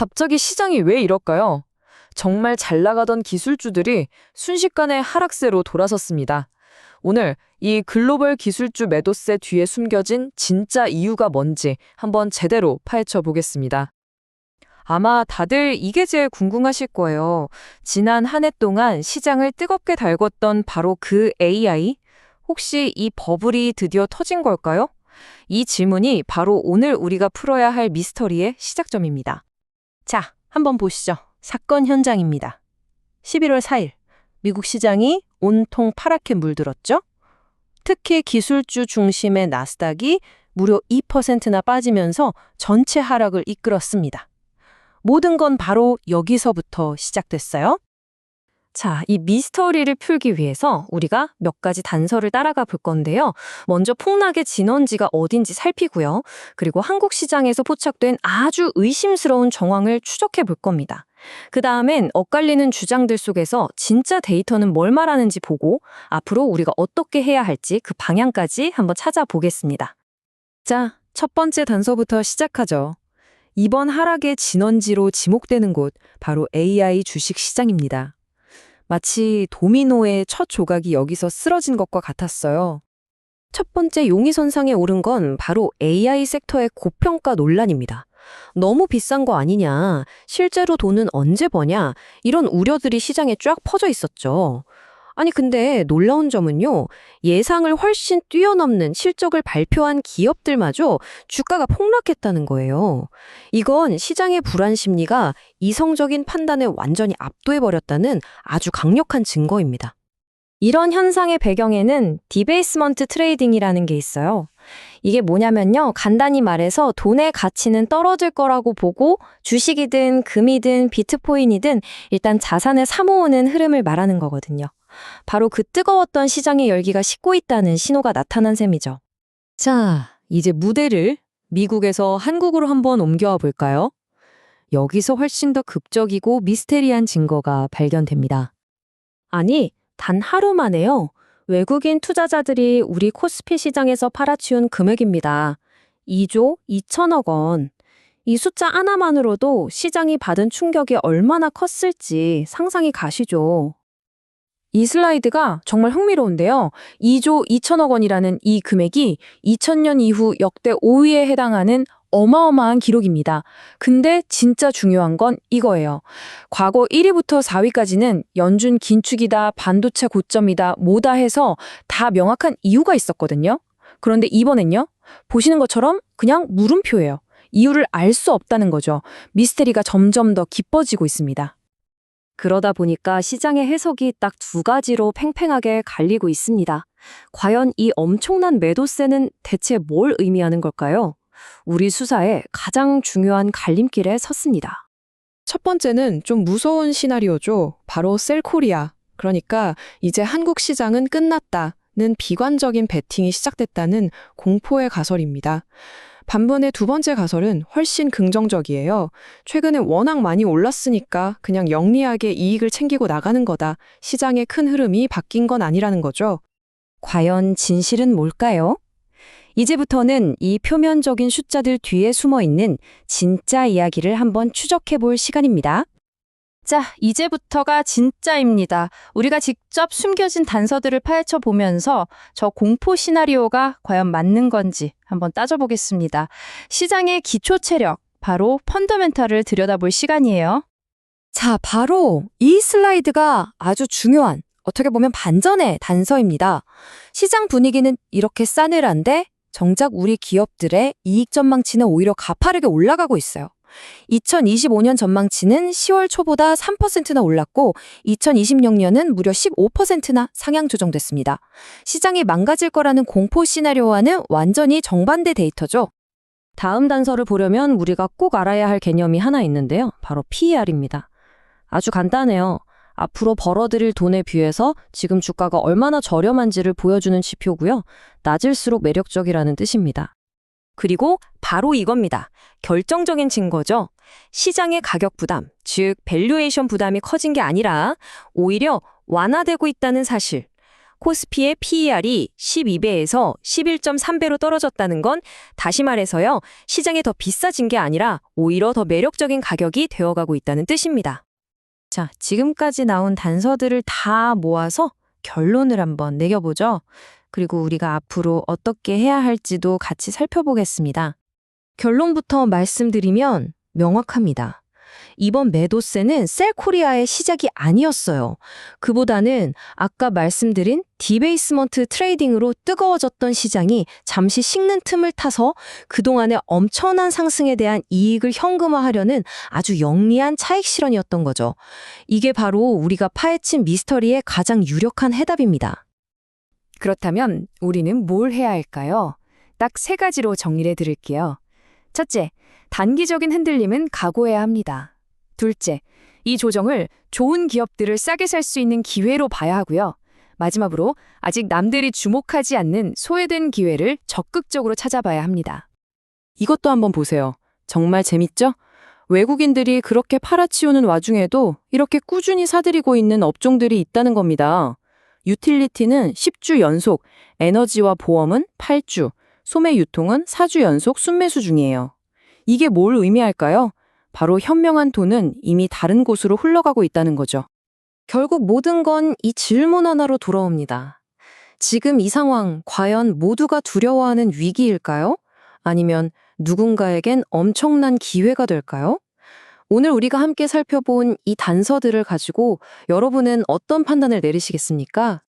갑자기 시장이 왜 이럴까요? 정말 잘 나가던 기술주들이 순식간에 하락세로 돌아섰습니다. 오늘 이 글로벌 기술주 매도세 뒤에 숨겨진 진짜 이유가 뭔지 한번 제대로 파헤쳐 보겠습니다. 아마 다들 이게 제일 궁금하실 거예요. 지난 한 해 동안 시장을 뜨겁게 달궜던 바로 그 AI? 혹시 이 버블이 드디어 터진 걸까요? 이 질문이 바로 오늘 우리가 풀어야 할 미스터리의 시작점입니다. 자, 한번 보시죠. 사건 현장입니다. 11월 4일, 미국 시장이 온통 파랗게 물들었죠? 특히 기술주 중심의 나스닥이 무려 2%나 빠지면서 전체 하락을 이끌었습니다. 모든 건 바로 여기서부터 시작됐어요. 자, 이 미스터리를 풀기 위해서 우리가 몇 가지 단서를 따라가 볼 건데요. 먼저 폭락의 진원지가 어딘지 살피고요. 그리고 한국 시장에서 포착된 아주 의심스러운 정황을 추적해 볼 겁니다. 그 다음엔 엇갈리는 주장들 속에서 진짜 데이터는 뭘 말하는지 보고 앞으로 우리가 어떻게 해야 할지 그 방향까지 한번 찾아보겠습니다. 자, 첫 번째 단서부터 시작하죠. 이번 하락의 진원지로 지목되는 곳, 바로 AI 주식 시장입니다. 마치 도미노의 첫 조각이 여기서 쓰러진 것과 같았어요. 첫 번째 용의선상에 오른 건 바로 AI 섹터의 고평가 논란입니다. 너무 비싼 거 아니냐, 실제로 돈은 언제 버냐, 이런 우려들이 시장에 쫙 퍼져 있었죠. 아니, 근데 놀라운 점은요, 예상을 훨씬 뛰어넘는 실적을 발표한 기업들마저 주가가 폭락했다는 거예요. 이건 시장의 불안 심리가 이성적인 판단에 완전히 압도해 버렸다는 아주 강력한 증거입니다. 이런 현상의 배경에는 디베이스먼트 트레이딩이라는 게 있어요. 이게 뭐냐면요. 간단히 말해서 돈의 가치는 떨어질 거라고 보고 주식이든 금이든 비트코인이든 일단 자산을 사모으는 흐름을 말하는 거거든요. 바로 그 뜨거웠던 시장의 열기가 식고 있다는 신호가 나타난 셈이죠. 자, 이제 무대를 미국에서 한국으로 한번 옮겨와 볼까요? 여기서 훨씬 더 극적이고 미스테리한 증거가 발견됩니다. 아니, 단 하루 만에요. 외국인 투자자들이 우리 코스피 시장에서 팔아치운 금액입니다. 2조 2천억 원. 이 숫자 하나만으로도 시장이 받은 충격이 얼마나 컸을지 상상이 가시죠. 이 슬라이드가 정말 흥미로운데요. 2조 2천억 원이라는 이 금액이 2000년 이후 역대 5위에 해당하는 어마어마한 기록입니다. 근데 진짜 중요한 건 이거예요. 과거 1위부터 4위까지는 연준 긴축이다, 반도체 고점이다, 뭐다 해서 다 명확한 이유가 있었거든요. 그런데 이번엔요? 보시는 것처럼 그냥 물음표예요. 이유를 알 수 없다는 거죠. 미스테리가 점점 더 깊어지고 있습니다. 그러다 보니까 시장의 해석이 딱 두 가지로 팽팽하게 갈리고 있습니다. 과연 이 엄청난 매도세는 대체 뭘 의미하는 걸까요? 우리 수사의 가장 중요한 갈림길에 섰습니다. 첫 번째는 좀 무서운 시나리오죠. 바로 셀코리아. 그러니까 이제 한국 시장은 끝났다는 비관적인 베팅이 시작됐다는 공포의 가설입니다. 반면에 두 번째 가설은 훨씬 긍정적이에요. 최근에 워낙 많이 올랐으니까 그냥 영리하게 이익을 챙기고 나가는 거다. 시장의 큰 흐름이 바뀐 건 아니라는 거죠. 과연 진실은 뭘까요? 이제부터는 이 표면적인 숫자들 뒤에 숨어 있는 진짜 이야기를 한번 추적해 볼 시간입니다. 자, 이제부터가 진짜입니다. 우리가 직접 숨겨진 단서들을 파헤쳐 보면서 저 공포 시나리오가 과연 맞는 건지 한번 따져보겠습니다. 시장의 기초 체력, 바로 펀더멘탈을 들여다볼 시간이에요. 자, 바로 이 슬라이드가 아주 중요한 어떻게 보면 반전의 단서입니다. 시장 분위기는 이렇게 싸늘한데 정작 우리 기업들의 이익 전망치는 오히려 가파르게 올라가고 있어요. 2025년 전망치는 10월 초보다 3%나 올랐고 2026년은 무려 15%나 상향 조정됐습니다. 시장이 망가질 거라는 공포 시나리오와는 완전히 정반대 데이터죠. 다음 단서를 보려면 우리가 꼭 알아야 할 개념이 하나 있는데요. 바로 PER입니다. 아주 간단해요. 앞으로 벌어들일 돈에 비해서 지금 주가가 얼마나 저렴한지를 보여주는 지표고요. 낮을수록 매력적이라는 뜻입니다. 그리고 바로 이겁니다. 결정적인 증거죠. 시장의 가격 부담, 즉 밸류에이션 부담이 커진 게 아니라 오히려 완화되고 있다는 사실. 코스피의 PER이 12배에서 11.3배로 떨어졌다는 건 다시 말해서요, 시장에 더 비싸진 게 아니라 오히려 더 매력적인 가격이 되어가고 있다는 뜻입니다. 자, 지금까지 나온 단서들을 다 모아서 결론을 한번 내겨보죠. 그리고 우리가 앞으로 어떻게 해야 할지도 같이 살펴보겠습니다. 결론부터 말씀드리면 명확합니다. 이번 매도세는 셀코리아의 시작이 아니었어요. 그보다는 아까 말씀드린 디베이스먼트 트레이딩으로 뜨거워졌던 시장이 잠시 식는 틈을 타서 그동안의 엄청난 상승에 대한 이익을 현금화하려는 아주 영리한 차익 실현이었던 거죠. 이게 바로 우리가 파헤친 미스터리의 가장 유력한 해답입니다. 그렇다면 우리는 뭘 해야 할까요? 딱 세 가지로 정리해 드릴게요. 첫째, 단기적인 흔들림은 각오해야 합니다. 둘째, 이 조정을 좋은 기업들을 싸게 살 수 있는 기회로 봐야 하고요. 마지막으로 아직 남들이 주목하지 않는 소외된 기회를 적극적으로 찾아봐야 합니다. 이것도 한번 보세요. 정말 재밌죠? 외국인들이 그렇게 팔아치우는 와중에도 이렇게 꾸준히 사들이고 있는 업종들이 있다는 겁니다. 유틸리티는 10주 연속, 에너지와 보험은 8주, 소매 유통은 4주 연속 순매수 중이에요. 이게 뭘 의미할까요? 바로 현명한 돈은 이미 다른 곳으로 흘러가고 있다는 거죠. 결국 모든 건 이 질문 하나로 돌아옵니다. 지금 이 상황, 과연 모두가 두려워하는 위기일까요? 아니면 누군가에겐 엄청난 기회가 될까요? 오늘 우리가 함께 살펴본 이 단서들을 가지고 여러분은 어떤 판단을 내리시겠습니까?